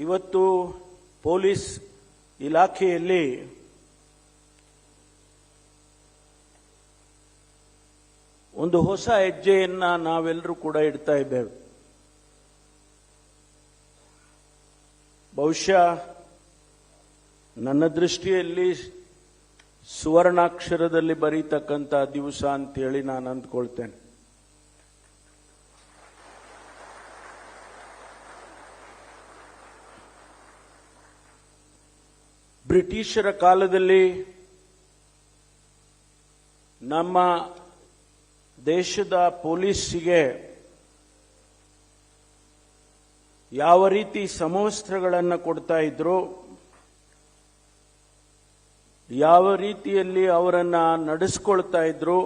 ಇವತ್ತು ಪೊಲೀಸ್ ಇಲಾಖೆಯಲ್ಲಿ ಒಂದು ಹೊಸ ಹೆಜ್ಜೆಯನ್ನ ನಾವೆಲ್ಲರೂ ಕೂಡ ಇಡ್ತಾ ಇದ್ದೇವೆ. ಬಹುಶಃ ನನ್ನ ದೃಷ್ಟಿಯಲ್ಲಿ ಸುವರ್ಣಾಕ್ಷರದಲ್ಲಿ ಬರೀತಕ್ಕಂಥ ದಿವಸ ಅಂತೇಳಿ ನಾನು ಅಂದ್ಕೊಳ್ತೇನೆ. ಬ್ರಿಟಿಷರ ಕಾಲದಲ್ಲಿ ನಮ್ಮ ದೇಶದ ಪೊಲೀಸಿಗೆ ಯಾವ ರೀತಿ ಸಮವಸ್ತ್ರಗಳನ್ನು ಕೊಡ್ತಾ ಇದ್ರು, ಯಾವ ರೀತಿಯಲ್ಲಿ ಅವರನ್ನ ನಡೆಸ್ಕೊಳ್ತಾ ಇದ್ರು,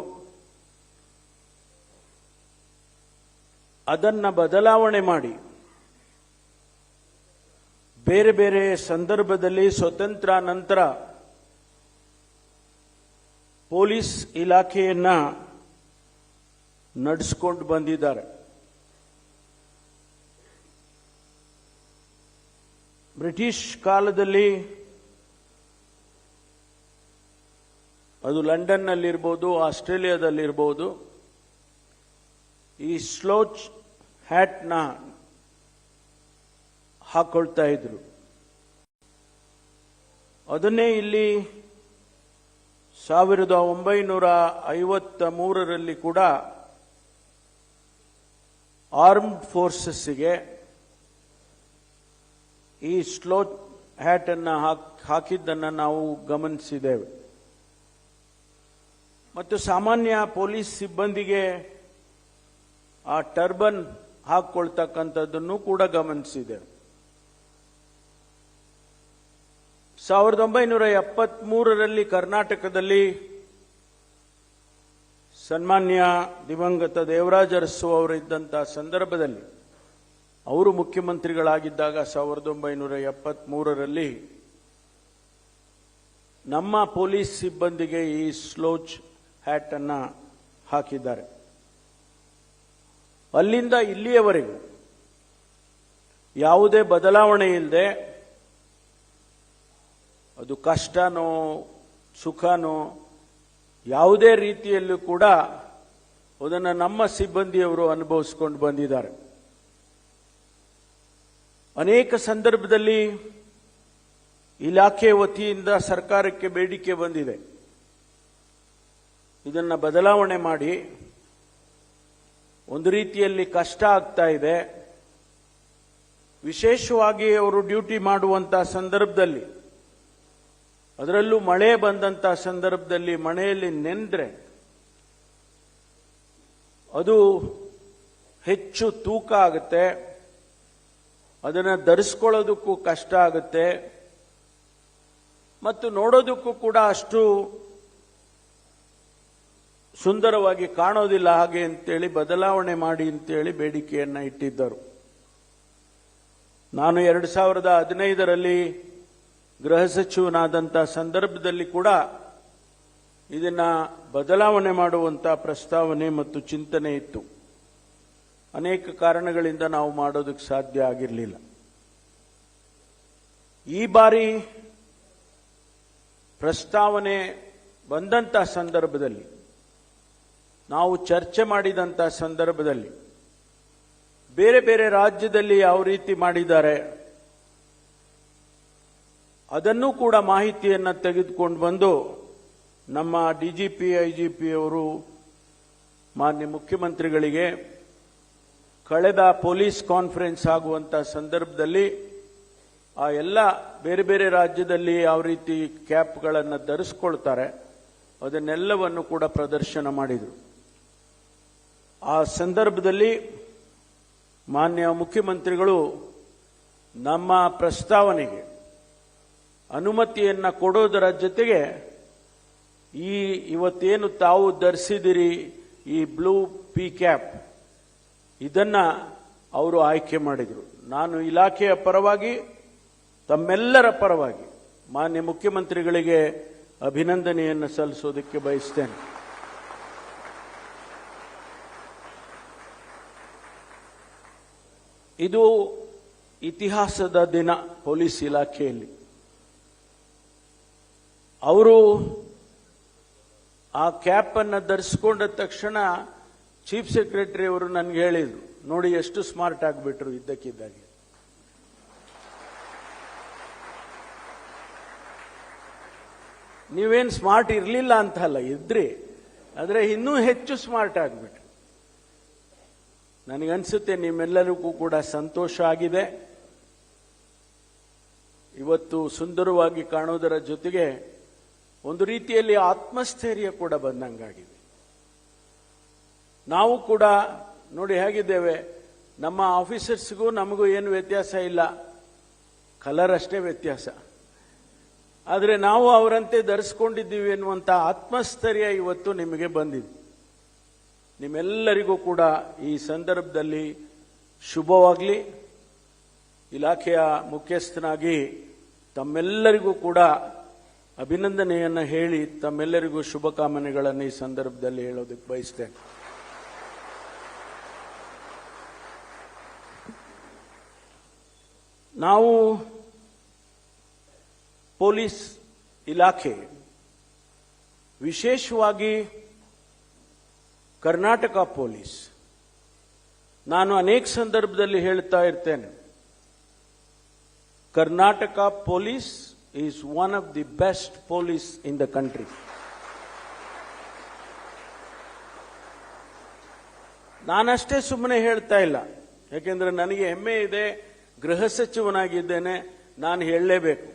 ಅದನ್ನ ಬದಲಾವಣೆ ಮಾಡಿ. ಬೇರೆ ಬೇರೆ ಸಂದರ್ಭದಲ್ಲಿ ಸ್ವತಂತ್ರ ನಂತರ ಪೊಲೀಸ್ ಇಲಾಖೆಯನ್ನ ನಡೆಸ್ಕೊಂಡು ಬಂದಿದ್ದಾರೆ. ಬ್ರಿಟಿಷ್ ಕಾಲದಲ್ಲಿ ಅದು ಲಂಡನ್ನಲ್ಲಿರ್ಬೋದು, ಆಸ್ಟ್ರೇಲಿಯಾದಲ್ಲಿರ್ಬೋದು, ಈ ಸ್ಲೋಚ್ ಹ್ಯಾಟ್ನ ಹಾಕೊಳ್ತಾ ಇದ್ರು. ಅದನ್ನೇ ಇಲ್ಲಿ ಸಾವಿರದ ಒಂಬೈನೂರ ಐವತ್ತ ಮೂರರಲ್ಲಿ ಕೂಡ ಆರ್ಮ್ಡ್ ಫೋರ್ಸಸ್ಗೆ ಈ ಸ್ಲೋ ಹ್ಯಾಟ್ ಅನ್ನ ಹಾಕಿದ್ದನ್ನು ನಾವು ಗಮನಿಸಿದ್ದೇವೆ. ಮತ್ತು ಸಾಮಾನ್ಯ ಪೊಲೀಸ್ ಸಿಬ್ಬಂದಿಗೆ ಆ ಟರ್ಬನ್ ಹಾಕ್ಕೊಳ್ತಕ್ಕಂಥದ್ದನ್ನು ಕೂಡ ಗಮನಿಸಿದ್ದೇವೆ. ಸಾವಿರದ ಒಂಬೈನೂರ ಎಪ್ಪತ್ಮೂರರಲ್ಲಿ ಕರ್ನಾಟಕದಲ್ಲಿ ಸನ್ಮಾನ್ಯ ದಿವಂಗತ ದೇವರಾಜ ಅರಸು ಅವರಿದ್ದಂಥ ಸಂದರ್ಭದಲ್ಲಿ ಅವರು ಮುಖ್ಯಮಂತ್ರಿಗಳಾಗಿದ್ದಾಗ ಸಾವಿರದ ಒಂಬೈನೂರ ಎಪ್ಪತ್ಮೂರರಲ್ಲಿ ನಮ್ಮ ಪೊಲೀಸ್ ಸಿಬ್ಬಂದಿಗೆ ಈ ಸ್ಲೋಚ್ ಹ್ಯಾಟ್ ಅನ್ನು ಹಾಕಿದ್ದಾರೆ. ಅಲ್ಲಿಂದ ಇಲ್ಲಿಯವರೆಗೂ ಯಾವುದೇ ಬದಲಾವಣೆ ಇಲ್ಲದೆ ಅದು ಕಷ್ಟನೋ, ಸುಖನೋ, ಯಾವುದೇ ರೀತಿಯಲ್ಲೂ ಕೂಡ ಅದನ್ನು ನಮ್ಮ ಸಿಬ್ಬಂದಿಯವರು ಅನುಭವಿಸ್ಕೊಂಡು ಬಂದಿದ್ದಾರೆ. ಅನೇಕ ಸಂದರ್ಭದಲ್ಲಿ ಇಲಾಖೆ ವತಿಯಿಂದ ಸರ್ಕಾರಕ್ಕೆ ಬೇಡಿಕೆ ಬಂದಿದೆ. ಇದನ್ನು ಬದಲಾವಣೆ ಮಾಡಿ ಒಂದು ರೀತಿಯಲ್ಲಿ ಕಷ್ಟ ಆಗ್ತಾ ಇದೆ. ವಿಶೇಷವಾಗಿ ಅವರು ಡ್ಯೂಟಿ ಮಾಡುವಂತ ಸಂದರ್ಭದಲ್ಲಿ ಅದರಲ್ಲೂ ಮಳೆ ಬಂದಂತ ಸಂದರ್ಭದಲ್ಲಿ ಮಳೆಯಲ್ಲಿ ನೆಂದ್ರೆ ಅದು ಹೆಚ್ಚು ತೂಕ ಆಗುತ್ತೆ, ಅದನ್ನು ಧರಿಸ್ಕೊಳ್ಳೋದಕ್ಕೂ ಕಷ್ಟ ಆಗುತ್ತೆ, ಮತ್ತು ನೋಡೋದಕ್ಕೂ ಕೂಡ ಅಷ್ಟು ಸುಂದರವಾಗಿ ಕಾಣೋದಿಲ್ಲ. ಹಾಗೆ ಅಂತೇಳಿ ಬದಲಾವಣೆ ಮಾಡಿ ಅಂತೇಳಿ ಬೇಡಿಕೆಯನ್ನ ಇಟ್ಟಿದ್ದರು. ನಾನು ಎರಡು ಸಾವಿರದ ಹದಿನೈದರಲ್ಲಿ ಗೃಹ ಸಚಿವನಾದಂಥ ಸಂದರ್ಭದಲ್ಲಿ ಕೂಡ ಇದನ್ನ ಬದಲಾವಣೆ ಮಾಡುವಂತ ಪ್ರಸ್ತಾವನೆ ಮತ್ತು ಚಿಂತನೆ ಇತ್ತು. ಅನೇಕ ಕಾರಣಗಳಿಂದ ನಾವು ಮಾಡೋದಕ್ಕೆ ಸಾಧ್ಯ ಆಗಿರಲಿಲ್ಲ. ಈ ಬಾರಿ ಪ್ರಸ್ತಾವನೆ ಬಂದಂಥ ಸಂದರ್ಭದಲ್ಲಿ, ನಾವು ಚರ್ಚೆ ಮಾಡಿದಂಥ ಸಂದರ್ಭದಲ್ಲಿ, ಬೇರೆ ಬೇರೆ ರಾಜ್ಯದಲ್ಲಿ ಯಾವ ರೀತಿ ಮಾಡಿದ್ದಾರೆ ಅದನ್ನೂ ಕೂಡ ಮಾಹಿತಿಯನ್ನು ತೆಗೆದುಕೊಂಡು ಬಂದು ನಮ್ಮ ಡಿಜಿಪಿ, ಐಜಿಪಿ ಅವರು ಮಾನ್ಯ ಮುಖ್ಯಮಂತ್ರಿಗಳಿಗೆ ಕಳೆದ ಪೊಲೀಸ್ ಕಾನ್ಫರೆನ್ಸ್ ಆಗುವಂತ ಸಂದರ್ಭದಲ್ಲಿ ಆ ಎಲ್ಲ ಬೇರೆ ಬೇರೆ ರಾಜ್ಯದಲ್ಲಿ ಯಾವ ರೀತಿ ಕ್ಯಾಪ್ಗಳನ್ನು ಧರಿಸ್ಕೊಳ್ತಾರೆ ಅದನ್ನೆಲ್ಲವನ್ನು ಕೂಡ ಪ್ರದರ್ಶನ ಮಾಡಿದರು. ಆ ಸಂದರ್ಭದಲ್ಲಿ ಮಾನ್ಯ ಮುಖ್ಯಮಂತ್ರಿಗಳು ನಮ್ಮ ಪ್ರಸ್ತಾವನೆಗೆ ಅನುಮತಿಯನ್ನ ಕೊಡೋದರ ಜೊತೆಗೆ ಈ ಇವತ್ತೇನು ತಾವು ಧರಿಸಿದಿರಿ ಈ ಬ್ಲೂ ಪಿ ಕ್ಯಾಪ್, ಇದನ್ನು ಅವರು ಆಯ್ಕೆ ಮಾಡಿದರು. ನಾನು ಇಲಾಖೆಯ ಪರವಾಗಿ, ತಮ್ಮೆಲ್ಲರ ಪರವಾಗಿ ಮಾನ್ಯ ಮುಖ್ಯಮಂತ್ರಿಗಳಿಗೆ ಅಭಿನಂದನೆಯನ್ನು ಸಲ್ಲಿಸೋದಕ್ಕೆ ಬಯಸ್ತೇನೆ. ಇದು ಇತಿಹಾಸದ ದಿನ ಪೊಲೀಸ್ ಇಲಾಖೆಯಲ್ಲಿ. ಅವರು ಆ ಕ್ಯಾಪ್ ಅನ್ನು ಧರಿಸ್ಕೊಂಡ ತಕ್ಷಣ ಚೀಫ್ ಸೆಕ್ರೆಟರಿ ಅವರು ನನಗೆ ಹೇಳಿದ್ರು, ನೋಡಿ ಎಷ್ಟು ಸ್ಮಾರ್ಟ್ ಆಗಿಬಿಟ್ರು ಇದ್ದಕ್ಕಿದ್ದಾಗೆ. ನೀವೇನು ಸ್ಮಾರ್ಟ್ ಇರಲಿಲ್ಲ ಅಂತ ಅಲ್ಲ ಇದ್ರಿ. ಆದರೆ ಇನ್ನೂ ಹೆಚ್ಚು ಸ್ಮಾರ್ಟ್ ಆಗಿಬಿಟ್ರು. ನನಗನ್ಸುತ್ತೆ ನಿಮ್ಮೆಲ್ಲರಿಗೂ ಕೂಡ ಸಂತೋಷ ಆಗಿದೆ. ಇವತ್ತು ಸುಂದರವಾಗಿ ಕಾಣೋದರ ಜೊತೆಗೆ ಒಂದು ರೀತಿಯಲ್ಲಿ ಆತ್ಮಸ್ಥೈರ್ಯ ಕೂಡ ಬಂದಂಗಾಗಿದೆ. ನಾವು ಕೂಡ ನೋಡಿ ಹೇಗಿದ್ದೇವೆ, ನಮ್ಮ ಆಫೀಸರ್ಸ್ಗೂ ನಮಗೂ ಏನು ವ್ಯತ್ಯಾಸ ಇಲ್ಲ. ಕಲರ್ ಅಷ್ಟೇ ವ್ಯತ್ಯಾಸ. ಆದರೆ ನಾವು ಅವರಂತೆ ಧರಿಸ್ಕೊಂಡಿದ್ದೀವಿ ಎನ್ನುವಂಥ ಆತ್ಮಸ್ಥೈರ್ಯ ಇವತ್ತು ನಿಮಗೆ ಬಂದಿದೆ. ನಿಮ್ಮೆಲ್ಲರಿಗೂ ಕೂಡ ಈ ಸಂದರ್ಭದಲ್ಲಿ ಶುಭವಾಗಲಿ. ಇಲಾಖೆಯ ಮುಖ್ಯಸ್ಥನಾಗಿ ತಮ್ಮೆಲ್ಲರಿಗೂ ಕೂಡ ಅಭಿನಂದನೆಯನ್ನ ಹೇಳಿ ತಮ್ಮೆಲ್ಲರಿಗೂ ಶುಭಕಾಮನೆಗಳನ್ನು ಈ ಸಂದರ್ಭದಲ್ಲಿ ಹೇಳೋದಕ್ಕೆ ಬಯಸ್ತೇನೆ. ನಾವು ಪೊಲೀಸ್ ಇಲಾಖೆ, ವಿಶೇಷವಾಗಿ ಕರ್ನಾಟಕ ಪೊಲೀಸ್, ನಾನು ಅನೇಕ ಸಂದರ್ಭದಲ್ಲಿ ಹೇಳ್ತಾ ಇರ್ತೇನೆ. Karnataka police is one of the best police in the country ನಾನಷ್ಟೇ ಸುಮ್ಮನೆ ಹೇಳ್ತಾ ಇಲ್ಲ. ಯಾಕೆಂದ್ರೆ ನನಗೆ ಹೆಮ್ಮೆ ಇದೆ, ಗೃಹ ಸಚಿವನಾಗಿದ್ದೇನೆ, ನಾನು ಹೇಳಲೇಬೇಕು.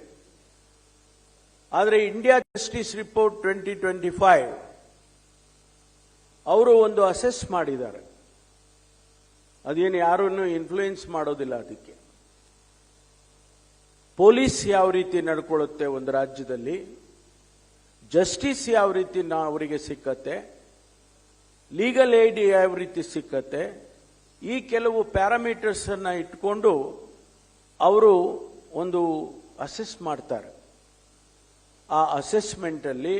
ಆದರೆ India justice report twenty twenty five ಅವರು ಒಂದು ಅಸೆಸ್ ಮಾಡಿದ್ದಾರೆ. ಅದೇನು ಯಾರನ್ನು ಇನ್ಫ್ಲೂಯೆನ್ಸ್ ಮಾಡೋದಿಲ್ಲ ಅದಕ್ಕೆ. ಪೊಲೀಸ್ ಯಾವ ರೀತಿ ನಡ್ಕೊಳ್ಳುತ್ತೆ ಒಂದು ರಾಜ್ಯದಲ್ಲಿ, ಜಸ್ಟಿಸ್ ಯಾವ ರೀತಿ ನಾ ಅವರಿಗೆ ಸಿಕ್ಕತ್ತೆ, ಲೀಗಲ್ ಏಡ್ ಯಾವ ರೀತಿ ಸಿಕ್ಕತ್ತೆ, ಈ ಕೆಲವು ಪ್ಯಾರಾಮೀಟರ್ಸ್ ಅನ್ನ ಇಟ್ಕೊಂಡು ಅವರು ಒಂದು ಅಸೆಸ್ ಮಾಡ್ತಾರೆ. ಆ ಅಸೆಸ್ಮೆಂಟ್ ಅಲ್ಲಿ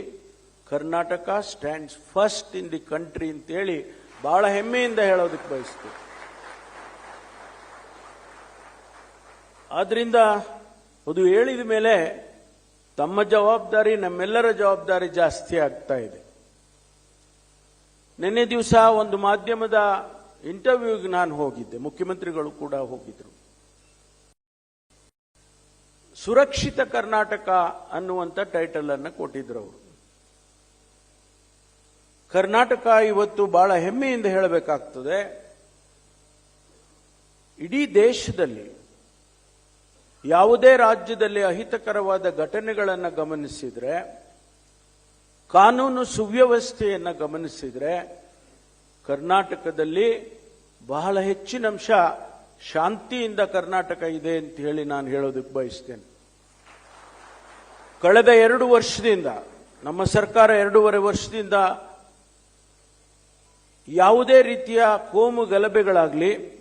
Karnataka stands first in the country ಅಂತೇಳಿ ಬಹಳ ಹೆಮ್ಮೆಯಿಂದ ಹೇಳೋದಕ್ಕೆ ಬಯಸ್ತೀವಿ. ಆದ್ರಿಂದ ಅದು ಹೇಳಿದ ಮೇಲೆ ತಮ್ಮ ಜವಾಬ್ದಾರಿ ನಮ್ಮೆಲ್ಲರ ಜವಾಬ್ದಾರಿ ಜಾಸ್ತಿ ಆಗ್ತಾ ಇದೆ. ನಿನ್ನೆ ದಿವಸ ಒಂದು ಮಾಧ್ಯಮದ ಇಂಟರ್ವ್ಯೂಗೆ ನಾನು ಹೋಗಿದ್ದೆ. ಮುಖ್ಯಮಂತ್ರಿಗಳು ಕೂಡ ಹೋಗಿದ್ರು. ಸುರಕ್ಷಿತ ಕರ್ನಾಟಕ ಅನ್ನುವಂಥ ಟೈಟಲ್ ಅನ್ನು ಕೊಟ್ಟಿದ್ರು ಅವರು. ಕರ್ನಾಟಕ ಇವತ್ತು ಬಹಳ ಹೆಮ್ಮೆಯಿಂದ ಹೇಳಬೇಕಾಗ್ತದೆ, ಇಡೀ ದೇಶದಲ್ಲಿ ಯಾವುದೇ ರಾಜ್ಯದಲ್ಲಿ ಅಹಿತಕರವಾದ ಘಟನೆಗಳನ್ನು ಗಮನಿಸಿದರೆ, ಕಾನೂನು ಸುವ್ಯವಸ್ಥೆಯನ್ನು ಗಮನಿಸಿದರೆ, ಕರ್ನಾಟಕದಲ್ಲಿ ಬಹಳ ಹೆಚ್ಚಿನ ಅಂಶ ಶಾಂತಿಯಿಂದ ಕರ್ನಾಟಕ ಇದೆ ಅಂತ ಹೇಳಿ ನಾನು ಹೇಳೋದಕ್ಕೆ ಬಯಸ್ತೇನೆ. ಕಳೆದ ಎರಡು ವರ್ಷದಿಂದ, ನಮ್ಮ ಸರ್ಕಾರ ಎರಡೂವರೆ ವರ್ಷದಿಂದ ಯಾವುದೇ ರೀತಿಯ ಕೋಮು ಗಲಭೆಗಳಾಗಲಿ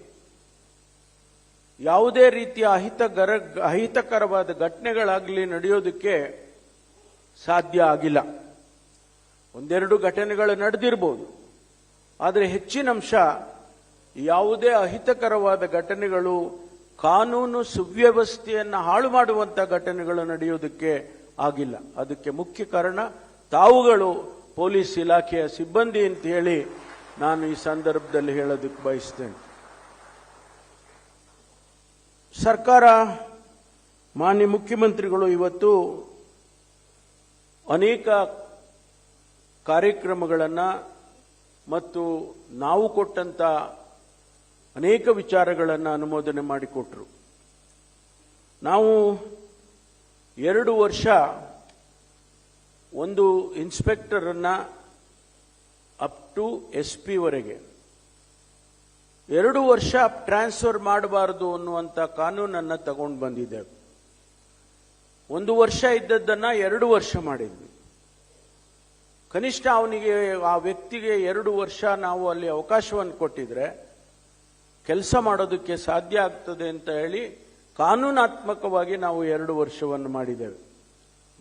ಯಾವುದೇ ರೀತಿಯ ಅಹಿತಕರ, ಅಹಿತಕರವಾದ ಘಟನೆಗಳಾಗಲಿ ನಡೆಯೋದಕ್ಕೆ ಸಾಧ್ಯ ಆಗಿಲ್ಲ. ಒಂದೆರಡು ಘಟನೆಗಳು ನಡೆದಿರಬಹುದು ಆದರೆ ಹೆಚ್ಚಿನ ಅಂಶ ಯಾವುದೇ ಅಹಿತಕರವಾದ ಘಟನೆಗಳು, ಕಾನೂನು ಸುವ್ಯವಸ್ಥೆಯನ್ನು ಹಾಳು ಮಾಡುವಂಥ ಘಟನೆಗಳು ನಡೆಯೋದಕ್ಕೆ ಆಗಿಲ್ಲ. ಅದಕ್ಕೆ ಮುಖ್ಯ ಕಾರಣ ತಾವುಗಳು ಪೊಲೀಸ್ ಇಲಾಖೆಯ ಸಿಬ್ಬಂದಿ ಅಂತ ಹೇಳಿ ನಾನು ಈ ಸಂದರ್ಭದಲ್ಲಿ ಹೇಳೋದಕ್ಕೆ ಬಯಸ್ತೇನೆ. ಸರ್ಕಾರ, ಮಾನ್ಯ ಮುಖ್ಯಮಂತ್ರಿಗಳು ಇವತ್ತು ಅನೇಕ ಕಾರ್ಯಕ್ರಮಗಳನ್ನು ಮತ್ತು ನಾವು ಕೊಟ್ಟಂತ ಅನೇಕ ವಿಚಾರಗಳನ್ನು ಅನುಮೋದನೆ ಮಾಡಿಕೊಟ್ರು. ನಾವು ಎರಡು ವರ್ಷ ಒಂದು ಇನ್ಸ್ಪೆಕ್ಟರನ್ನು ಅಪ್ ಟು ಎಸ್ ಪಿ ವರೆಗೆ ಎರಡು ವರ್ಷ ಟ್ರಾನ್ಸ್ಫರ್ ಮಾಡಬಾರದು ಅನ್ನುವಂಥ ಕಾನೂನನ್ನು ತಗೊಂಡು ಬಂದಿದೆ. ಒಂದು ವರ್ಷ ಇದ್ದದ್ದನ್ನ ಎರಡು ವರ್ಷ ಮಾಡಿದ್ವಿ. ಕನಿಷ್ಠ ಅವನಿಗೆ, ಆ ವ್ಯಕ್ತಿಗೆ ಎರಡು ವರ್ಷ ನಾವು ಅಲ್ಲಿ ಅವಕಾಶವನ್ನು ಕೊಟ್ಟಿದ್ರೆ ಕೆಲಸ ಮಾಡೋದಕ್ಕೆ ಸಾಧ್ಯ ಆಗ್ತದೆ ಅಂತ ಹೇಳಿ ಕಾನೂನಾತ್ಮಕವಾಗಿ ನಾವು ಎರಡು ವರ್ಷವನ್ನು ಮಾಡಿದ್ದೇವೆ.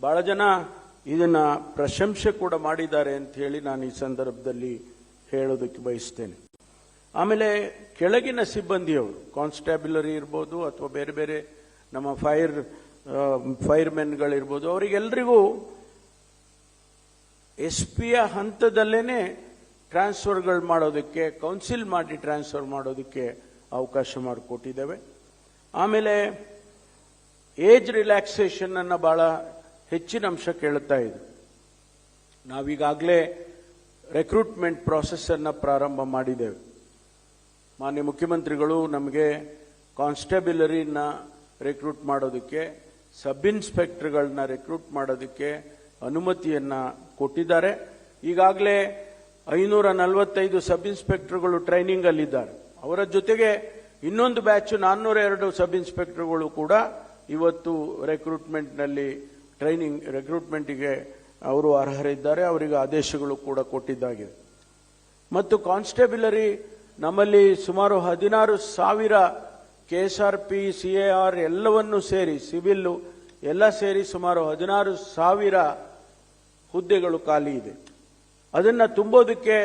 ಬಹಳ ಜನ ಇದನ್ನ ಪ್ರಶಂಸೆ ಕೂಡ ಮಾಡಿದ್ದಾರೆ ಅಂತ ಹೇಳಿ ನಾನು ಈ ಸಂದರ್ಭದಲ್ಲಿ ಹೇಳೋದಕ್ಕೆ ಬಯಸ್ತೇನೆ. ಆಮೇಲೆ ಕೆಳಗಿನ ಸಿಬ್ಬಂದಿಯವರು, ಕಾನ್ಸ್ಟೇಬಲರಿ ಇರ್ಬೋದು ಅಥವಾ ಬೇರೆ ಬೇರೆ ನಮ್ಮ ಫೈರ್ ಫೈರ್ ಮೆನ್ಗಳಿರ್ಬೋದು ಅವರಿಗೆಲ್ಲರಿಗೂ ಎಸ್ ಪಿಯ ಹಂತದಲ್ಲೇ ಟ್ರಾನ್ಸ್ಫರ್ಗಳು ಮಾಡೋದಕ್ಕೆ, ಕೌನ್ಸಿಲ್ ಮಾಡಿ ಟ್ರಾನ್ಸ್ಫರ್ ಮಾಡೋದಕ್ಕೆ ಅವಕಾಶ ಮಾಡಿಕೊಟ್ಟಿದ್ದೇವೆ. ಆಮೇಲೆ ಏಜ್ ರಿಲ್ಯಾಕ್ಸೇಷನ್ ಅನ್ನು ಬಹಳ ಹೆಚ್ಚಿನ ಅಂಶ ಕೇಳುತ್ತಾ ಇದೆ ನಾವೀಗಾಗಲೇ ರೆಕ್ರೂಟ್ಮೆಂಟ್ ಪ್ರಾಸೆಸ್ ಅನ್ನ ಪ್ರಾರಂಭ ಮಾಡಿದ್ದೇವೆ. ಮಾನ್ಯ ಮುಖ್ಯಮಂತ್ರಿಗಳು, ನಮಗೆ ಕಾನ್ಸ್ಟೇಬಲರಿನ ರೆಕ್ರೂಟ್ ಮಾಡೋದಕ್ಕೆ ಸಬ್ ಇನ್ಸ್ಪೆಕ್ಟರ್ಗಳನ್ನ ರೆಕ್ರೂಟ್ ಮಾಡೋದಕ್ಕೆ ಅನುಮತಿಯನ್ನ ಕೊಟ್ಟಿದ್ದಾರೆ. ಈಗಾಗಲೇ ಐನೂರ ನಲವತ್ತೈದು ಸಬ್ ಇನ್ಸ್ಪೆಕ್ಟರ್ಗಳು ಟ್ರೈನಿಂಗ್ ಅಲ್ಲಿದ್ದಾರೆ ಅವರ ಜೊತೆಗೆ ಇನ್ನೊಂದು ಬ್ಯಾಚ್ ನಾನ್ನೂರ ಎರಡು ಸಬ್ ಇನ್ಸ್ಪೆಕ್ಟರ್ಗಳು ಕೂಡ ಇವತ್ತು ರೆಕ್ರೂಟ್ಮೆಂಟ್ನಲ್ಲಿ ಟ್ರೈನಿಂಗ್, ರೆಕ್ರೂಟ್ಮೆಂಟಿಗೆ ಅವರು ಅರ್ಹರಿದ್ದಾರೆ. ಅವರಿಗೆ ಆದೇಶಗಳು ಕೂಡ ಕೊಟ್ಟಿದ್ದಾಗಿದೆ. ಮತ್ತು ಕಾನ್ಸ್ಟೇಬಲರಿ ನಮ್ಮಲ್ಲಿ ಸುಮಾರು ಹದಿನಾರು ಸಾವಿರ ಕೆಎಸ್ಆರ್ಪಿ, ಸಿಎಆರ್ ಎಲ್ಲವನ್ನು ಸೇರಿ, ಸಿವಿಲ್ಲು ಎಲ್ಲ ಸೇರಿ ಸುಮಾರು ಹದಿನಾರು ಸಾವಿರ ಹುದ್ದೆಗಳು ಖಾಲಿ ಇದೆ. ಅದನ್ನು ತುಂಬೋದಕ್ಕೆ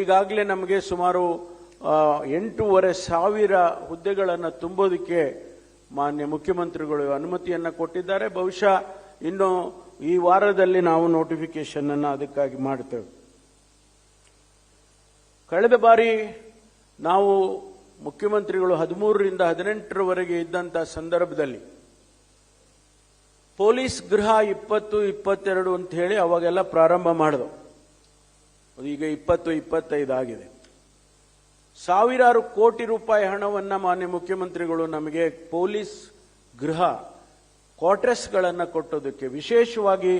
ಈಗಾಗಲೇ ನಮಗೆ ಸುಮಾರು ಎಂಟೂವರೆ ಸಾವಿರ ಹುದ್ದೆಗಳನ್ನು ತುಂಬೋದಕ್ಕೆ ಮಾನ್ಯ ಮುಖ್ಯಮಂತ್ರಿಗಳು ಅನುಮತಿಯನ್ನು ಕೊಟ್ಟಿದ್ದಾರೆ. ಬಹುಶಃ ಇನ್ನು ಈ ವಾರದಲ್ಲಿ ನಾವು ನೋಟಿಫಿಕೇಶನ್ ಅನ್ನು ಅದಕ್ಕಾಗಿ ಮಾಡ್ತೇವೆ. ಕಳೆದ ಬಾರಿ ನಾವು ಮುಖ್ಯಮಂತ್ರಿಗಳು ಹದಿಮೂರರಿಂದ ಹದಿನೆಂಟರವರೆಗೆ ಇದ್ದಂಥ ಸಂದರ್ಭದಲ್ಲಿ ಪೊಲೀಸ್ ಗೃಹ ಇಪ್ಪತ್ತು, ಇಪ್ಪತ್ತೆರಡು ಅಂತ ಹೇಳಿ ಅವಾಗೆಲ್ಲ ಪ್ರಾರಂಭ ಮಾಡಿದವು. ಈಗ ಇಪ್ಪತ್ತು, ಇಪ್ಪತ್ತೈದು ಆಗಿದೆ. ಸಾವಿರಾರು ಕೋಟಿ ರೂಪಾಯಿ ಹಣವನ್ನು ಮಾನ್ಯ ಮುಖ್ಯಮಂತ್ರಿಗಳು ನಮಗೆ ಪೊಲೀಸ್ ಗೃಹ ಕ್ವಾರ್ಟರ್ಸ್ಗಳನ್ನು ಕೊಟ್ಟೋದಕ್ಕೆ, ವಿಶೇಷವಾಗಿ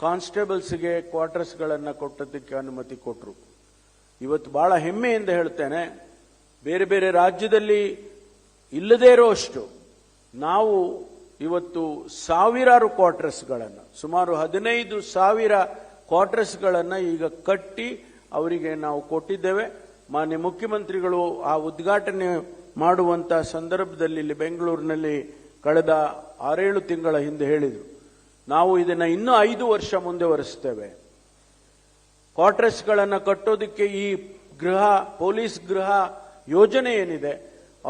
ಕಾನ್ಸ್ಟೇಬಲ್ಸ್ಗೆ ಕ್ವಾರ್ಟರ್ಸ್ಗಳನ್ನು ಕೊಟ್ಟೋದಕ್ಕೆ ಅನುಮತಿ ಕೊಟ್ಟರು ಇವತ್ತು ಬಹಳ ಹೆಮ್ಮೆಯಿಂದ ಹೇಳ್ತೇನೆ ಬೇರೆ ಬೇರೆ ರಾಜ್ಯದಲ್ಲಿ ಇಲ್ಲದೇ ಇರೋಷ್ಟು ನಾವು ಇವತ್ತು ಸಾವಿರಾರು ಕ್ವಾರ್ಟರ್ಸ್ಗಳನ್ನು, ಸುಮಾರು ಹದಿನೈದು ಸಾವಿರ ಕ್ವಾರ್ಟರ್ಸ್ಗಳನ್ನು ಈಗ ಕಟ್ಟಿ ಅವರಿಗೆ ನಾವು ಕೊಟ್ಟಿದ್ದೇವೆ. ಮಾನ್ಯ ಮುಖ್ಯಮಂತ್ರಿಗಳು ಆ ಉದ್ಘಾಟನೆ ಮಾಡುವಂತ ಸಂದರ್ಭದಲ್ಲಿ ಇಲ್ಲಿ ಬೆಂಗಳೂರಿನಲ್ಲಿ ಕಳೆದ ಆರೇಳು ತಿಂಗಳ ಹಿಂದೆ ಹೇಳಿದರು. ನಾವು ಇದನ್ನು ಇನ್ನೂ ಐದು ವರ್ಷ ಮುಂದುವರಿಸ್ತೇವೆ ಕ್ವಾರ್ಟರ್ಸ್ಗಳನ್ನು ಕಟ್ಟೋದಕ್ಕೆ ಈ ಗೃಹ, ಪೊಲೀಸ್ ಗೃಹ ಯೋಜನೆ ಏನಿದೆ,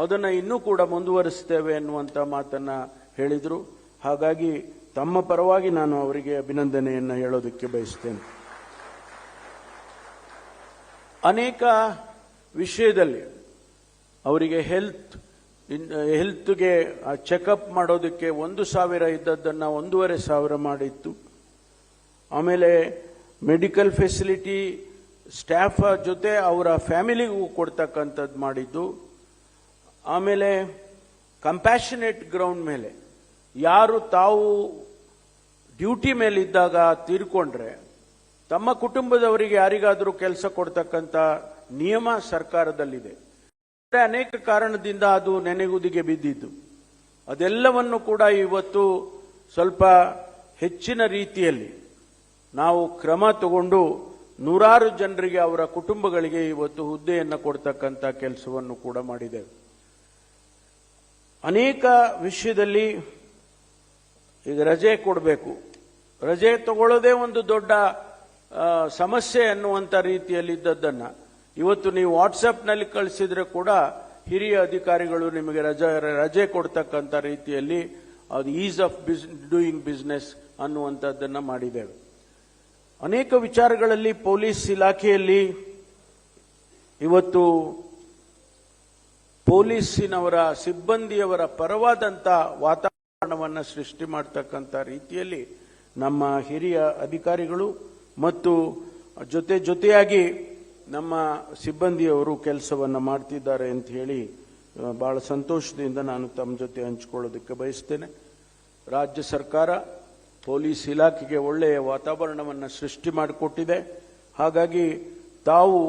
ಅದನ್ನು ಇನ್ನೂ ಕೂಡ ಮುಂದುವರಿಸ್ತೇವೆ ಎನ್ನುವಂಥ ಮಾತನ್ನು ಹೇಳಿದರು. ಹಾಗಾಗಿ ತಮ್ಮ ಪರವಾಗಿ ನಾನು ಅವರಿಗೆ ಅಭಿನಂದನೆಯನ್ನು ಹೇಳೋದಕ್ಕೆ ಬಯಸ್ತೇನೆ. ಅನೇಕ ವಿಷಯದಲ್ಲಿ ಅವರಿಗೆ ಹೆಲ್ತ್ ಹೆಲ್ತ್ಗೆ ಚೆಕಪ್ ಮಾಡೋದಕ್ಕೆ ಒಂದು ಸಾವಿರ ಇದ್ದದ್ದನ್ನು ಒಂದೂವರೆ ಸಾವಿರ ಮಾಡಿತ್ತು. ಆಮೇಲೆ ಮೆಡಿಕಲ್ ಫೆಸಿಲಿಟಿ ಸ್ಟಾಫ್ ಜೊತೆ ಅವರ ಫ್ಯಾಮಿಲಿಗೂ ಕೊಡ್ತಕ್ಕಂಥದ್ದು ಮಾಡಿದ್ದು, ಆಮೇಲೆ ಕಂಪ್ಯಾಷನೇಟ್ ಗ್ರೌಂಡ್ ಮೇಲೆ, ಯಾರು ತಾವು ಡ್ಯೂಟಿ ಮೇಲಿದ್ದಾಗ ತೀರ್ಕೊಂಡ್ರೆ, ತಮ್ಮ ಕುಟುಂಬದವರಿಗೆ ಯಾರಿಗಾದರೂ ಕೆಲಸ ಕೊಡ್ತಕ್ಕಂಥ ನಿಯಮ ಸರ್ಕಾರದಲ್ಲಿದೆ. ಅನೇಕ ಕಾರಣದಿಂದ ಅದು ನೆನೆಗುದಿಗೆ ಬಿದ್ದಿದ್ದು. ಅದೆಲ್ಲವನ್ನು ಕೂಡ ಇವತ್ತು ಸ್ವಲ್ಪ ಹೆಚ್ಚಿನ ರೀತಿಯಲ್ಲಿ ನಾವು ಕ್ರಮ ತಗೊಂಡು ನೂರಾರು ಜನರಿಗೆ ಅವರ ಕುಟುಂಬಗಳಿಗೆ ಇವತ್ತು ಹುದ್ದೆಯನ್ನು ಕೊಡ್ತಕ್ಕಂಥ ಕೆಲಸವನ್ನು ಕೂಡ ಮಾಡಿದೆ. ಅನೇಕ ವಿಷಯದಲ್ಲಿ ಈಗ ರಜೆ ಕೊಡಬೇಕು. ರಜೆ ತಗೊಳ್ಳೋದೇ ಒಂದು ದೊಡ್ಡ ಸಮಸ್ಯೆ ಅನ್ನುವಂಥ ರೀತಿಯಲ್ಲಿ ಇದ್ದದ್ದನ್ನ ಇವತ್ತು ನೀವು ವಾಟ್ಸಪ್ನಲ್ಲಿ ಕಳಿಸಿದ್ರೆ ಕೂಡ ಹಿರಿಯ ಅಧಿಕಾರಿಗಳು ನಿಮಗೆ ರಜೆ ರಜೆ ಕೊಡ್ತಕ್ಕಂಥ ರೀತಿಯಲ್ಲಿ ಅದು ease of biz, doing business ಅನ್ನುವಂಥದ್ದನ್ನು ಮಾಡಿದ್ದೇವೆ. ಅನೇಕ ವಿಚಾರಗಳಲ್ಲಿ ಪೊಲೀಸ್ ಇಲಾಖೆಯಲ್ಲಿ ಇವತ್ತು ಪೊಲೀಸಿನವರ ಸಿಬ್ಬಂದಿಯವರ ಪರವಾದಂಥ ವಾತಾವರಣವನ್ನು ಸೃಷ್ಟಿ ಮಾಡ್ತಕ್ಕಂಥ ರೀತಿಯಲ್ಲಿ ನಮ್ಮ ಹಿರಿಯ ಅಧಿಕಾರಿಗಳು ಮತ್ತು ಜೊತೆ ಜೊತೆಯಾಗಿ ನಮ್ಮ ಸಿಬ್ಬಂದಿಯವರು ಕೆಲಸವನ್ನು ಮಾಡ್ತಿದ್ದಾರೆ ಅಂತ ಹೇಳಿ ಬಹಳ ಸಂತೋಷದಿಂದ ನಾನು ತಮ್ಮ ಜೊತೆ ಹಂಚಿಕೊಳ್ಳೋದಕ್ಕೆ ಬಯಸ್ತೇನೆ. ರಾಜ್ಯ ಸರ್ಕಾರ ಪೊಲೀಸ್ ಇಲಾಖೆಗೆ ಒಳ್ಳೆಯ ವಾತಾವರಣವನ್ನು ಸೃಷ್ಟಿ ಮಾಡಿಕೊಟ್ಟಿದೆ. ಹಾಗಾಗಿ ತಾವು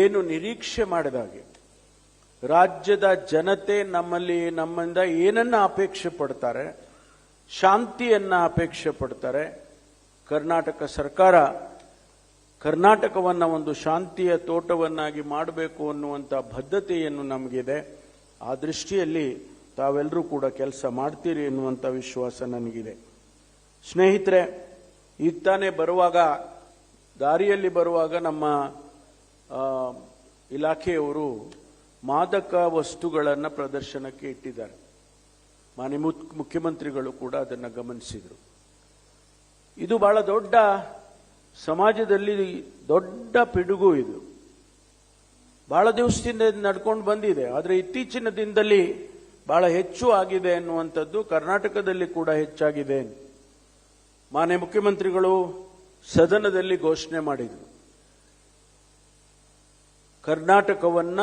ಏನು ನಿರೀಕ್ಷೆ ಮಾಡಿದಾಗೆ ರಾಜ್ಯದ ಜನತೆ ನಮ್ಮಲ್ಲಿ ನಮ್ಮಿಂದ ಏನನ್ನ ಅಪೇಕ್ಷೆ ಪಡ್ತಾರೆ, ಶಾಂತಿಯನ್ನ ಅಪೇಕ್ಷೆ ಪಡ್ತಾರೆ. ಕರ್ನಾಟಕ ಸರ್ಕಾರ ಕರ್ನಾಟಕವನ್ನ ಒಂದು ಶಾಂತಿಯ ತೋಟವನ್ನಾಗಿ ಮಾಡಬೇಕು ಅನ್ನುವಂಥ ಬದ್ಧತೆಯನ್ನು ನಮಗಿದೆ. ಆ ದೃಷ್ಟಿಯಲ್ಲಿ ತಾವೆಲ್ಲರೂ ಕೂಡ ಕೆಲಸ ಮಾಡ್ತೀರಿ ಎನ್ನುವಂಥ ವಿಶ್ವಾಸ ನನಗಿದೆ. ಸ್ನೇಹಿತರೆ ಇತ್ತಾನೆ ತಾನೇ ಬರುವಾಗ, ದಾರಿಯಲ್ಲಿ ಬರುವಾಗ ನಮ್ಮ ಇಲಾಖೆಯವರು ಮಾದಕ ವಸ್ತುಗಳನ್ನು ಪ್ರದರ್ಶನಕ್ಕೆ ಇಟ್ಟಿದ್ದಾರೆ. ಮಾನ್ಯ ಮುಖ್ಯ- ಮುಖ್ಯಮಂತ್ರಿಗಳು ಕೂಡ ಅದನ್ನು ಗಮನಿಸಿದರು. ಇದು ಬಹಳ ದೊಡ್ಡ ಸಮಾಜದಲ್ಲಿ ದೊಡ್ಡ ಪಿಡುಗು ಇದು. ಬಹಳ ದಿವಸದಿಂದ ನಡ್ಕೊಂಡು ಬಂದಿದೆ. ಆದರೆ ಇತ್ತೀಚಿನ ದಿನದಲ್ಲಿ ಬಹಳ ಹೆಚ್ಚು ಆಗಿದೆ ಅನ್ನುವಂಥದ್ದು ಕರ್ನಾಟಕದಲ್ಲಿ ಕೂಡ ಹೆಚ್ಚಾಗಿದೆ ಮಾನ್ಯ ಮುಖ್ಯಮಂತ್ರಿಗಳು ಸದನದಲ್ಲಿ ಘೋಷಣೆ ಮಾಡಿದರು. ಕರ್ನಾಟಕವನ್ನ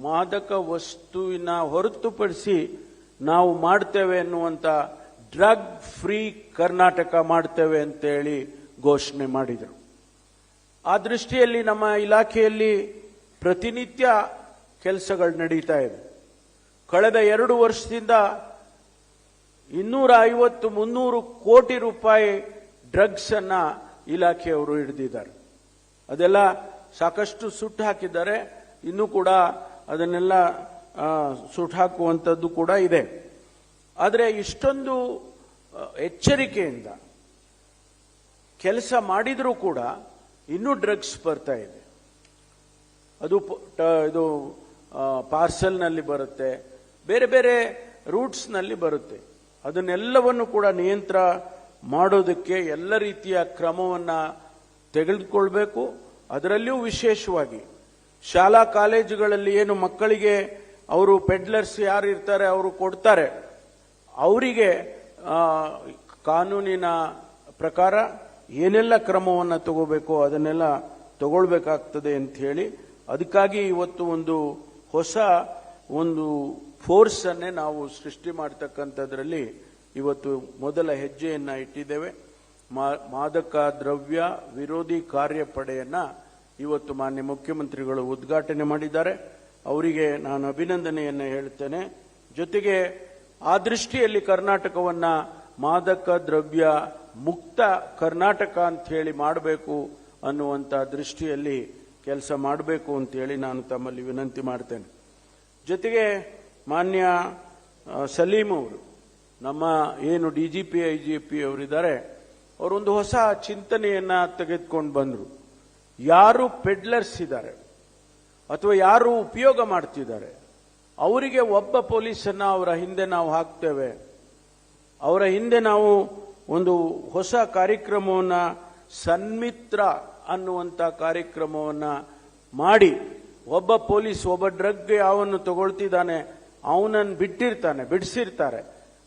ಮಾದಕ ವಸ್ತುವಿನ ಹೊರತುಪಡಿಸಿ ನಾವು ಮಾಡ್ತೇವೆ ಅನ್ನುವಂತ ಡ್ರಗ್ ಫ್ರೀ ಕರ್ನಾಟಕ ಮಾಡ್ತೇವೆ ಅಂತೇಳಿ ಘೋಷಣೆ ಮಾಡಿದರು. ಆ ದೃಷ್ಟಿಯಲ್ಲಿ ನಮ್ಮ ಇಲಾಖೆಯಲ್ಲಿ ಪ್ರತಿನಿತ್ಯ ಕೆಲಸಗಳು ನಡೀತಾ ಇದೆ. ಕಳೆದ ಎರಡು ವರ್ಷದಿಂದ ಇನ್ನೂರ ಐವತ್ತು ಮುನ್ನೂರು ಕೋಟಿ ರೂಪಾಯಿ ಡ್ರಗ್ಸ್ ಅನ್ನ ಇಲಾಖೆಯವರು ಹಿಡಿದಿದ್ದಾರೆ. ಅದೆಲ್ಲ ಸಾಕಷ್ಟು ಸುಟ್ಟು ಹಾಕಿದ್ದಾರೆ. ಇನ್ನೂ ಕೂಡ ಅದನ್ನೆಲ್ಲ ಸುಟ್ಟು ಹಾಕುವಂಥದ್ದು ಕೂಡ ಇದೆ. ಆದರೆ ಇಷ್ಟೊಂದು ಎಚ್ಚರಿಕೆಯಿಂದ ಕೆಲಸ ಮಾಡಿದರೂ ಕೂಡ ಇನ್ನೂ ಡ್ರಗ್ಸ್ ಬರ್ತಾ ಇದೆ. ಅದು ಇದು ಪಾರ್ಸಲ್ನಲ್ಲಿ ಬರುತ್ತೆ. ಬೇರೆ ಬೇರೆ ರೂಟ್ಸ್ನಲ್ಲಿ ಬರುತ್ತೆ. ಅದನ್ನೆಲ್ಲವನ್ನು ಕೂಡ ನಿಯಂತ್ರ ಮಾಡೋದಕ್ಕೆ ಎಲ್ಲ ರೀತಿಯ ಕ್ರಮವನ್ನು ತೆಗೆದುಕೊಳ್ಬೇಕು. ಅದರಲ್ಲಿಯೂ ವಿಶೇಷವಾಗಿ ಶಾಲಾ ಕಾಲೇಜುಗಳಲ್ಲಿ ಏನು ಮಕ್ಕಳಿಗೆ ಅವರು ಪೆಡ್ಲರ್ಸ್ ಯಾರು ಇರ್ತಾರೆ ಅವರು ಕೊಡ್ತಾರೆ. ಅವರಿಗೆ ಕಾನೂನಿನ ಪ್ರಕಾರ ಏನೆಲ್ಲ ಕ್ರಮವನ್ನು ತಗೋಬೇಕು ಅದನ್ನೆಲ್ಲ ತಗೊಳ್ಬೇಕಾಗ್ತದೆ ಅಂತ ಹೇಳಿ ಅದಕ್ಕಾಗಿ ಇವತ್ತು ಒಂದು ಹೊಸ ಒಂದು ಫೋರ್ಸ್ ಅನ್ನೇ ನಾವು ಸೃಷ್ಟಿ ಮಾಡ್ತಕ್ಕಂಥದ್ರಲ್ಲಿ ಇವತ್ತು ಮೊದಲ ಹೆಜ್ಜೆಯನ್ನ ಇಟ್ಟಿದ್ದೇವೆ. ಮಾದಕ ದ್ರವ್ಯ ವಿರೋಧಿ ಕಾರ್ಯಪಡೆಯನ್ನ ಇವತ್ತು ಮಾನ್ಯ ಮುಖ್ಯಮಂತ್ರಿಗಳು ಉದ್ಘಾಟನೆ ಮಾಡಿದ್ದಾರೆ. ಅವರಿಗೆ ನಾನು ಅಭಿನಂದನೆಯನ್ನ ಹೇಳ್ತೇನೆ. ಜೊತೆಗೆ ಆ ದೃಷ್ಟಿಯಲ್ಲಿ ಕರ್ನಾಟಕವನ್ನ ಮಾದಕ ದ್ರವ್ಯ ಮುಕ್ತ ಕರ್ನಾಟಕ ಅಂತ ಹೇಳಿ ಮಾಡಬೇಕು ಅನ್ನುವಂಥ ದೃಷ್ಟಿಯಲ್ಲಿ ಕೆಲಸ ಮಾಡಬೇಕು ಅಂತ ಹೇಳಿ ನಾನು ತಮ್ಮಲ್ಲಿ ವಿನಂತಿ ಮಾಡ್ತೇನೆ. ಜೊತೆಗೆ ಮಾನ್ಯ ಸಲೀಂ ಅವರು, ನಮ್ಮ ಏನು D G P, I G P ಅವರಿದ್ದಾರೆ, ಅವರೊಂದು ಹೊಸ ಚಿಂತನೆಯನ್ನ ತೆಗೆದುಕೊಂಡು ಬಂದರು. ಯಾರು ಪೆಡ್ಲರ್ಸ್ ಇದ್ದಾರೆ, ಅಥವಾ ಯಾರು ಉಪಯೋಗ ಮಾಡ್ತಿದ್ದಾರೆ, ಅವರಿಗೆ ಒಬ್ಬ ಪೊಲೀಸನ್ನು ಅವರ ಹಿಂದೆ ನಾವು ಹಾಕ್ತೇವೆ. ಅವರ ಹಿಂದೆ ನಾವು ಒಂದು ಹೊಸ ಕಾರ್ಯಕ್ರಮವನ್ನು, ಸನ್ಮಿತ್ರ ಅನ್ನುವಂಥ ಕಾರ್ಯಕ್ರಮವನ್ನು ಮಾಡಿ, ಒಬ್ಬ ಪೊಲೀಸ್, ಒಬ್ಬ ಡ್ರಗ್ ಯಾವನ್ನು ತಗೊಳ್ತಿದ್ದಾನೆ ಅವನನ್ನು ಬಿಟ್ಟಿರ್ತಾನೆ, ಬಿಡಿಸಿರ್ತಾರೆ.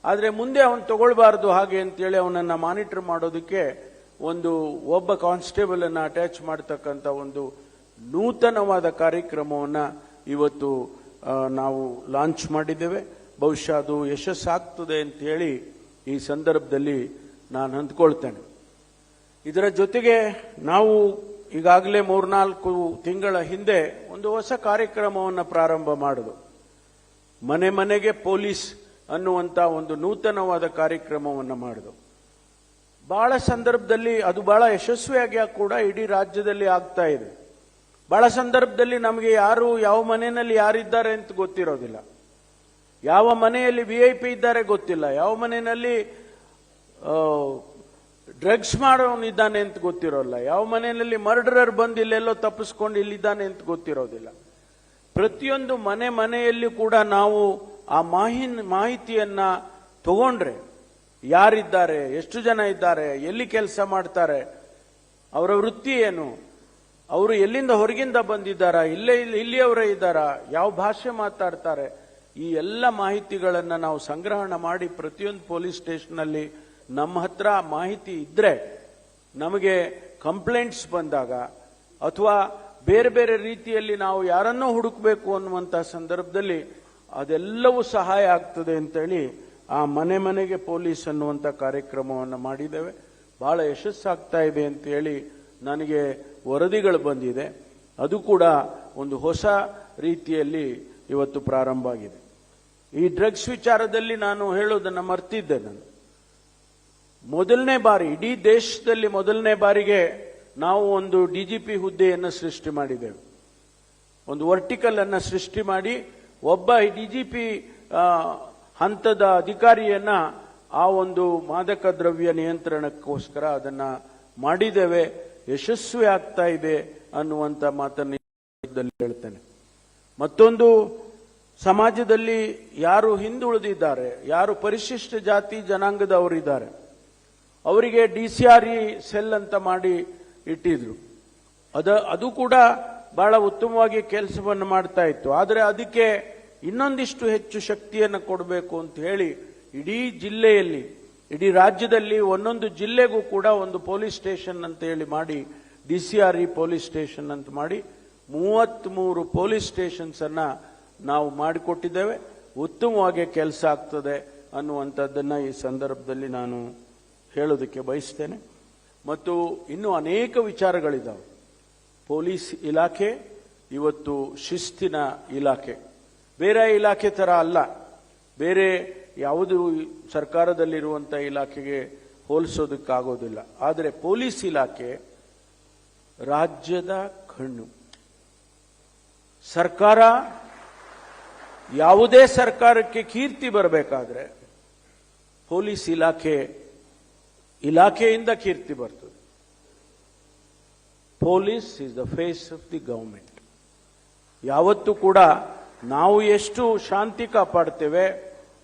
ಆದರೆ ಮುಂದೆ ಅವನು ತಗೊಳ್ಬಾರ್ದು ಹಾಗೆ ಅಂತೇಳಿ ಅವನನ್ನು ಮಾನಿಟರ್ ಮಾಡೋದಕ್ಕೆ ಒಂದು ಒಬ್ಬ ಕಾನ್ಸ್ಟೇಬಲ್ ಅನ್ನು ಅಟ್ಯಾಚ್ ಮಾಡತಕ್ಕಂಥ ಒಂದು ನೂತನವಾದ ಕಾರ್ಯಕ್ರಮವನ್ನು ಇವತ್ತು ನಾವು ಲಾಂಚ್ ಮಾಡಿದ್ದೇವೆ. ಬಹುಶಃ ಅದು ಯಶಸ್ಸಾಗ್ತದೆ ಅಂತ ಹೇಳಿ ಈ ಸಂದರ್ಭದಲ್ಲಿ ನಾನು ಅಂದ್ಕೊಳ್ತೇನೆ. ಇದರ ಜೊತೆಗೆ ನಾವು ಈಗಾಗಲೇ ಮೂರ್ನಾಲ್ಕು ತಿಂಗಳ ಹಿಂದೆ ಒಂದು ಹೊಸ ಕಾರ್ಯಕ್ರಮವನ್ನು ಪ್ರಾರಂಭ ಮಾಡುದು. ಮನೆ ಮನೆಗೆ ಪೊಲೀಸ್ ಅನ್ನುವಂತ ಒಂದು ನೂತನವಾದ ಕಾರ್ಯಕ್ರಮವನ್ನು ಮಾಡಿದವು ಬಹಳ ಸಂದರ್ಭದಲ್ಲಿ ಅದು ಬಹಳ ಯಶಸ್ವಿಯಾಗಿ ಕೂಡ ಇಡೀ ರಾಜ್ಯದಲ್ಲಿ ಆಗ್ತಾ ಇದೆ. ಬಹಳ ಸಂದರ್ಭದಲ್ಲಿ ನಮಗೆ ಯಾರು, ಯಾವ ಮನೆಯಲ್ಲಿ ಯಾರಿದ್ದಾರೆ ಅಂತ ಗೊತ್ತಿರೋದಿಲ್ಲ. ಯಾವ ಮನೆಯಲ್ಲಿ ವಿ ಐ ಪಿ ಇದ್ದಾರೆ ಗೊತ್ತಿಲ್ಲ. ಯಾವ ಮನೆಯಲ್ಲಿ ಡ್ರಗ್ಸ್ ಮಾಡೋನಿದ್ದಾನೆ ಅಂತ ಗೊತ್ತಿರೋಲ್ಲ. ಯಾವ ಮನೆಯಲ್ಲಿ ಮರ್ಡರರ್ ಬಂದು ಇಲ್ಲೆಲ್ಲೋ ತಪ್ಪಿಸ್ಕೊಂಡು ಇಲ್ಲಿದ್ದಾನೆ ಅಂತ ಗೊತ್ತಿರೋದಿಲ್ಲ. ಪ್ರತಿಯೊಂದು ಮನೆ ಮನೆಯಲ್ಲಿ ಕೂಡ ನಾವು ಆ ಮಾಹಿ, ಮಾಹಿತಿಯನ್ನ ತಗೊಂಡ್ರೆ, ಯಾರಿದ್ದಾರೆ, ಎಷ್ಟು ಜನ ಇದ್ದಾರೆ, ಎಲ್ಲಿ ಕೆಲಸ ಮಾಡ್ತಾರೆ, ಅವರ ವೃತ್ತಿ ಏನು, ಅವರು ಎಲ್ಲಿಂದ ಹೊರಗಿಂದ ಬಂದಿದ್ದಾರಾ, ಇಲ್ಲೇ ಇಲ್ಲಿ- ಇಲ್ಲಿಯವರೇ ಇದ್ದಾರಾ, ಯಾವ ಭಾಷೆ ಮಾತಾಡ್ತಾರೆ, ಈ ಎಲ್ಲ ಮಾಹಿತಿಗಳನ್ನು ನಾವು ಸಂಗ್ರಹಣ ಮಾಡಿ ಪ್ರತಿಯೊಂದು ಪೊಲೀಸ್ ಸ್ಟೇಷನ್ನಲ್ಲಿ ನಮ್ಮ ಹತ್ರ ಮಾಹಿತಿ ಇದ್ರೆ ನಮಗೆ ಕಂಪ್ಲೇಂಟ್ಸ್ ಬಂದಾಗ ಅಥವಾ ಬೇರೆ ಬೇರೆ ರೀತಿಯಲ್ಲಿ ನಾವು ಯಾರನ್ನೋ ಹುಡುಕಬೇಕು ಅನ್ನುವಂತಹ ಸಂದರ್ಭದಲ್ಲಿ ಅದೆಲ್ಲವೂ ಸಹಾಯ ಆಗ್ತದೆ ಅಂತೇಳಿ ಆ ಮನೆ ಮನೆಗೆ ಪೊಲೀಸ್ ಅನ್ನುವಂಥ ಕಾರ್ಯಕ್ರಮವನ್ನು ಮಾಡಿದ್ದೇವೆ. ಬಹಳ ಯಶಸ್ಸಾಗ್ತಾ ಇದೆ ಅಂತ ಹೇಳಿ ನನಗೆ ವರದಿಗಳು ಬಂದಿದೆ. ಅದು ಕೂಡ ಒಂದು ಹೊಸ ರೀತಿಯಲ್ಲಿ ಇವತ್ತು ಪ್ರಾರಂಭ ಆಗಿದೆ. ಈ ಡ್ರಗ್ಸ್ ವಿಚಾರದಲ್ಲಿ ನಾನು ಹೇಳೋದನ್ನು ಮರ್ತಿದ್ದೆ ನಾನು. ಮೊದಲನೇ ಬಾರಿ, ಇಡೀ ದೇಶದಲ್ಲಿ ಮೊದಲನೇ ಬಾರಿಗೆ ನಾವು ಒಂದು ಡಿಜಿಪಿ ಹುದ್ದೆಯನ್ನು ಸೃಷ್ಟಿ ಮಾಡಿದ್ದೇವೆ. ಒಂದು ವರ್ಟಿಕಲ್ ಅನ್ನು ಸೃಷ್ಟಿ ಮಾಡಿ ಒಬ್ಬ ಡಿಜಿಪಿ ಹಂತದ ಅಧಿಕಾರಿಯನ್ನ ಆ ಒಂದು ಮಾದಕ ದ್ರವ್ಯ ನಿಯಂತ್ರಣಕ್ಕೋಸ್ಕರ ಅದನ್ನ ಮಾಡಿದ್ದೇವೆ. ಯಶಸ್ವಿ ಆಗ್ತಾ ಇದೆ ಅನ್ನುವಂತ ಮಾತನ್ನು ಹೇಳ್ತೇನೆ. ಮತ್ತೊಂದು, ಸಮಾಜದಲ್ಲಿ ಯಾರು ಹಿಂದುಳಿದಿದ್ದಾರೆ, ಯಾರು ಪರಿಶಿಷ್ಟ ಜಾತಿ ಜನಾಂಗದವರಿದ್ದಾರೆ, ಅವರಿಗೆ D C R E cell ಅಂತ ಮಾಡಿ ಇಟ್ಟಿದ್ರು. ಅದ, ಅದು ಕೂಡ ಬಹಳ ಉತ್ತಮವಾಗಿ ಕೆಲಸವನ್ನು ಮಾಡ್ತಾ ಇತ್ತು. ಆದರೆ ಅದಕ್ಕೆ ಇನ್ನೊಂದಿಷ್ಟು ಹೆಚ್ಚು ಶಕ್ತಿಯನ್ನು ಕೊಡಬೇಕು ಅಂತ ಹೇಳಿ ಇಡೀ ಜಿಲ್ಲೆಯಲ್ಲಿ, ಇಡೀ ರಾಜ್ಯದಲ್ಲಿ ಒಂದೊಂದು ಜಿಲ್ಲೆಗೂ ಕೂಡ ಒಂದು ಪೊಲೀಸ್ ಸ್ಟೇಷನ್ ಅಂತ ಹೇಳಿ ಮಾಡಿ, D C R E police station ಅಂತ ಮಾಡಿ ಮೂವತ್ಮೂರು ಪೊಲೀಸ್ ಸ್ಟೇಷನ್ಸ್ ಅನ್ನ ನಾವು ಮಾಡಿಕೊಟ್ಟಿದ್ದೇವೆ. ಉತ್ತಮವಾಗಿ ಕೆಲಸ ಆಗ್ತದೆ ಅನ್ನುವಂಥದ್ದನ್ನು ಈ ಸಂದರ್ಭದಲ್ಲಿ ನಾನು ಹೇಳೋದಕ್ಕೆ ಬಯಸ್ತೇನೆ. ಮತ್ತು ಇನ್ನೂ ಅನೇಕ ವಿಚಾರಗಳಿದ್ದಾವೆ ಪೊಲೀಸ್ ಇಲಾಖೆ, ಇವತ್ತು ಶಿಸ್ತಿನ ಇಲಾಖೆ. ಬೇರೆ ಇಲಾಖೆ ಥರ ಅಲ್ಲ. ಬೇರೆ ಯಾವುದು ಸರ್ಕಾರದಲ್ಲಿರುವಂಥ ಇಲಾಖೆಗೆ ಹೋಲಿಸೋದಕ್ಕಾಗೋದಿಲ್ಲ. ಆದರೆ ಪೊಲೀಸ್ ಇಲಾಖೆ ರಾಜ್ಯದ ಕಣ್ಣು. ಸರ್ಕಾರ ಯಾವುದೇ ಸರ್ಕಾರಕ್ಕೆ ಕೀರ್ತಿ ಬರಬೇಕಾದ್ರೆ ಪೊಲೀಸ್ ಇಲಾಖೆ ಇಲಾಖೆಯಿಂದ ಕೀರ್ತಿ ಬರ್ತದೆ. Police is the face of the government ಯಾವತ್ತೂ ಕೂಡ ನಾವು ಎಷ್ಟು ಶಾಂತಿ ಕಾಪಾಡ್ತೇವೆ,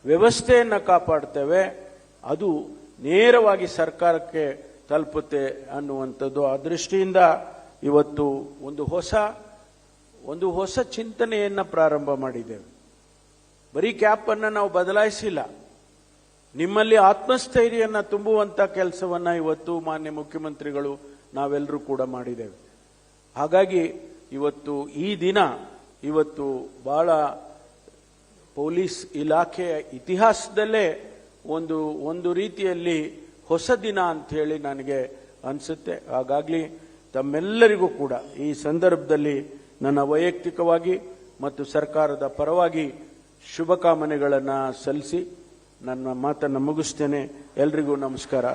ವ್ಯವಸ್ಥೆಯನ್ನು ಕಾಪಾಡ್ತೇವೆ, ಅದು ನೇರವಾಗಿ ಸರ್ಕಾರಕ್ಕೆ ತಲುಪುತ್ತೆ ಅನ್ನುವಂಥದ್ದು ಆ ದೃಷ್ಟಿಯಿಂದ ಇವತ್ತು ಒಂದು ಹೊಸ ಒಂದು ಹೊಸ ಚಿಂತನೆಯನ್ನು ಪ್ರಾರಂಭ ಮಾಡಿದ್ದೇವೆ. ಬರೀ ಕ್ಯಾಪನ್ನು ನಾವು ಬದಲಾಯಿಸಿಲ್ಲ. ನಿಮ್ಮಲ್ಲಿ ಆತ್ಮಸ್ಥೈರ್ಯನ ತುಂಬುವಂತ ಕೆಲಸವನ್ನ ಇವತ್ತು ಮಾನ್ಯ ಮುಖ್ಯಮಂತ್ರಿಗಳು ನಾವೆಲ್ಲರೂ ಕೂಡ ಮಾಡಿದ್ದೇವೆ. ಹಾಗಾಗಿ ಇವತ್ತು ಈ ದಿನ ಇವತ್ತು ಬಹಳ ಪೊಲೀಸ್ ಇಲಾಖೆಯ ಇತಿಹಾಸದಲ್ಲೇ ಒಂದು ಒಂದು ರೀತಿಯಲ್ಲಿ ಹೊಸ ದಿನ ಅಂತ ಹೇಳಿ ನನಗೆ ಅನಿಸುತ್ತೆ. ಹಾಗಾಗಿ ತಮ್ಮೆಲ್ಲರಿಗೂ ಕೂಡ ಈ ಸಂದರ್ಭದಲ್ಲಿ ನನ್ನ ವೈಯಕ್ತಿಕವಾಗಿ ಮತ್ತು ಸರ್ಕಾರದ ಪರವಾಗಿ ಶುಭಕಾಮನೆಗಳನ್ನು ಸಲ್ಲಿಸಿ ನನ್ನ ಮಾತನ್ನು ಮುಗಿಸ್ತೇನೆ. ಎಲ್ರಿಗೂ ನಮಸ್ಕಾರ.